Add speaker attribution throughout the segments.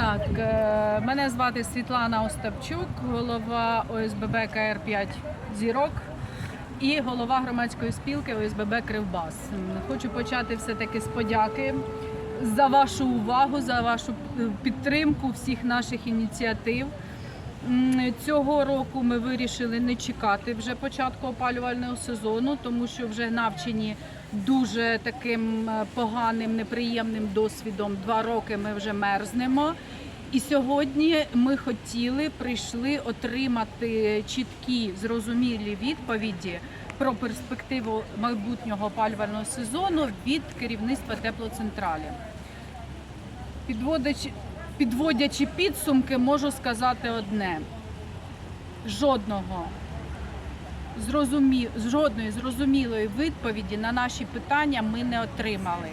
Speaker 1: Так, е, мене звати Світлана Остапчук, голова ОСББ КР5 Зірок і голова громадської спілки ОСББ Кривбас. Хочу почати все-таки з подяки за вашу увагу, за вашу підтримку всіх наших ініціатив. Цього року ми вирішили не чекати вже початку опалювального сезону, тому що вже навчені дуже таким е, поганим, неприємним досвідом. Два роки ми вже мерзнемо. І сьогодні ми хотіли прийшли отримати чіткі зрозумілі відповіді про перспективу майбутнього опалювального сезону від керівництва теплоцентралі. Підводячи, підводячи підсумки, можу сказати одне: жодного зрозумі... жодної зрозумілої відповіді на наші питання ми не отримали.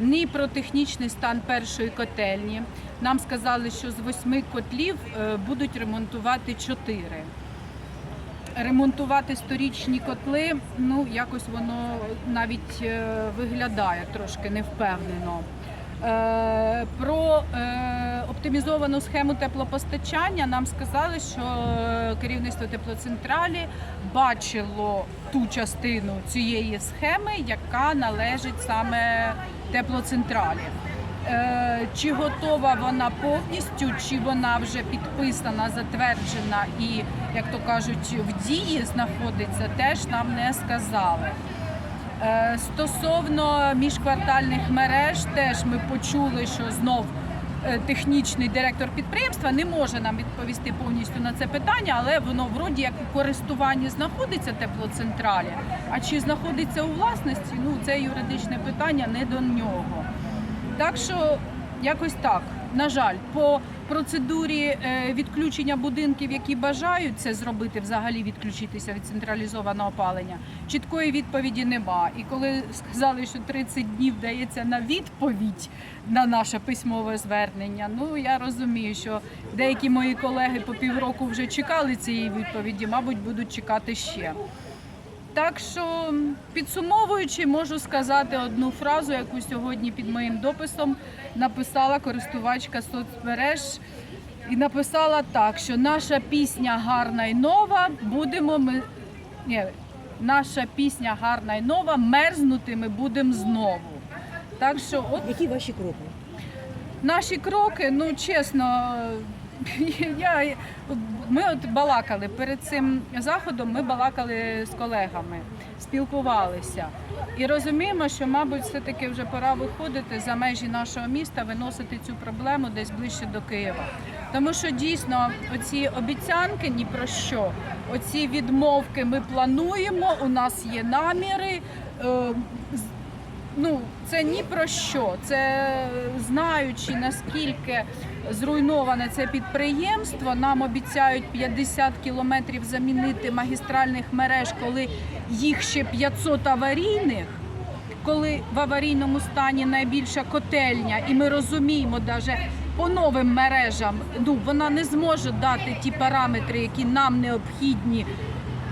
Speaker 1: Ні про технічний стан першої котельні. Нам сказали, що з восьми котлів е, будуть ремонтувати чотири. Ремонтувати сторічні котли, ну якось воно навіть е, виглядає трошки невпевнено. Е, Про е, оптимізовану схему теплопостачання нам сказали, що е, керівництво теплоцентралі бачило ту частину цієї схеми, яка належить саме теплоцентралі. Чи готова вона повністю, чи вона вже підписана, затверджена і, як то кажуть, в дії знаходиться, теж нам не сказали. Е, Стосовно міжквартальних мереж, теж ми почули, що знов е, технічний директор підприємства не може нам відповісти повністю на це питання, але воно вроді як у користуванні знаходиться теплоцентралі. А чи знаходиться у власності? Ну це юридичне питання не до нього. Так що якось так. На жаль, по процедурі е, відключення будинків, які бажають це зробити, взагалі відключитися від централізованого опалення, чіткої відповіді нема. І коли сказали, що 30 днів дається на відповідь на наше письмове звернення, ну я розумію, що деякі мої колеги по півроку вже чекали цієї відповіді, мабуть, будуть чекати ще. Так що, підсумовуючи, можу сказати одну фразу, яку сьогодні під моїм дописом написала користувачка соцмереж. І написала так, що наша пісня гарна й нова, будемо ми. Ні, наша пісня гарна й нова, мерзнути ми будемо знову. Так що, от
Speaker 2: Які ваші кроки?
Speaker 1: Наші кроки, ну чесно, я, ми от балакали перед цим заходом. Ми балакали з колегами, спілкувалися і розуміємо, що, мабуть, все-таки вже пора виходити за межі нашого міста, виносити цю проблему десь ближче до Києва. Тому що дійсно оці обіцянки ні про що, оці відмовки ми плануємо. У нас є наміри. Ну, це ні про що. Це знаючи наскільки зруйноване це підприємство, нам обіцяють 50 кілометрів замінити магістральних мереж, коли їх ще 500 аварійних. Коли в аварійному стані найбільша котельня, і ми розуміємо, навіть по новим мережам, ну вона не зможе дати ті параметри, які нам необхідні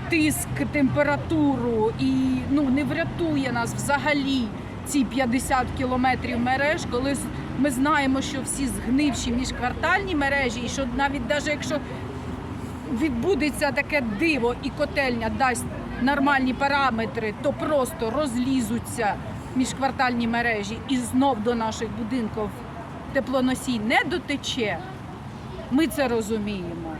Speaker 1: тиск, температуру і ну не врятує нас взагалі ці 50 кілометрів мереж, коли ми знаємо, що всі згнивші міжквартальні мережі, і що навіть навіть якщо відбудеться таке диво і котельня дасть нормальні параметри, то просто розлізуться міжквартальні мережі і знов до наших будинків теплоносій не дотече. Ми це розуміємо.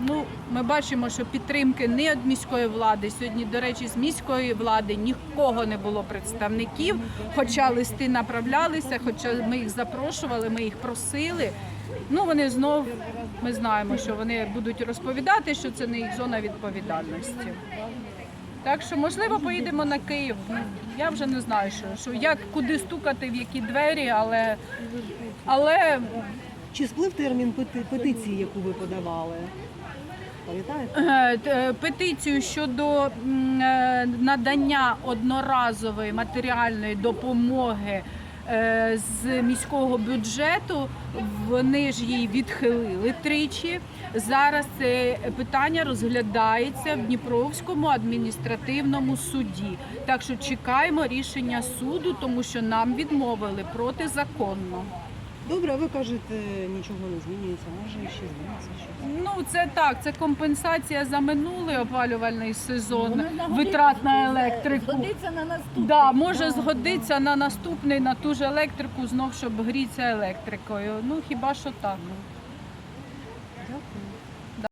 Speaker 1: Ну, ми бачимо, що підтримки не від міської влади. Сьогодні, до речі, з міської влади нікого не було представників, хоча листи направлялися, хоча ми їх запрошували, ми їх просили. Ну, вони знов ми знаємо, що вони будуть розповідати, що це не їх зона відповідальності. Так що, можливо, поїдемо на Київ. Я вже не знаю, що, що як куди стукати, в які двері, але, але
Speaker 2: Чи сплив термін петиції, яку ви подавали? Пам'ятаєте?
Speaker 1: Е, е, петицію щодо е, надання одноразової матеріальної допомоги з міського бюджету. Вони ж її відхилили тричі. Зараз це питання розглядається в Дніпровському адміністративному суді. Так що чекаємо рішення суду, тому що нам відмовили протизаконно.
Speaker 2: Добре, а ви кажете, нічого не змінюється, може ще зміниться щось.
Speaker 1: Ну це так, це компенсація за минулий опалювальний сезон
Speaker 3: Воно
Speaker 1: витрат на електрику.
Speaker 3: Згодиться на наступний.
Speaker 1: Да, може згодиться на наступний на ту ж електрику, знов щоб грітися електрикою. Ну хіба що так.
Speaker 2: Дякую.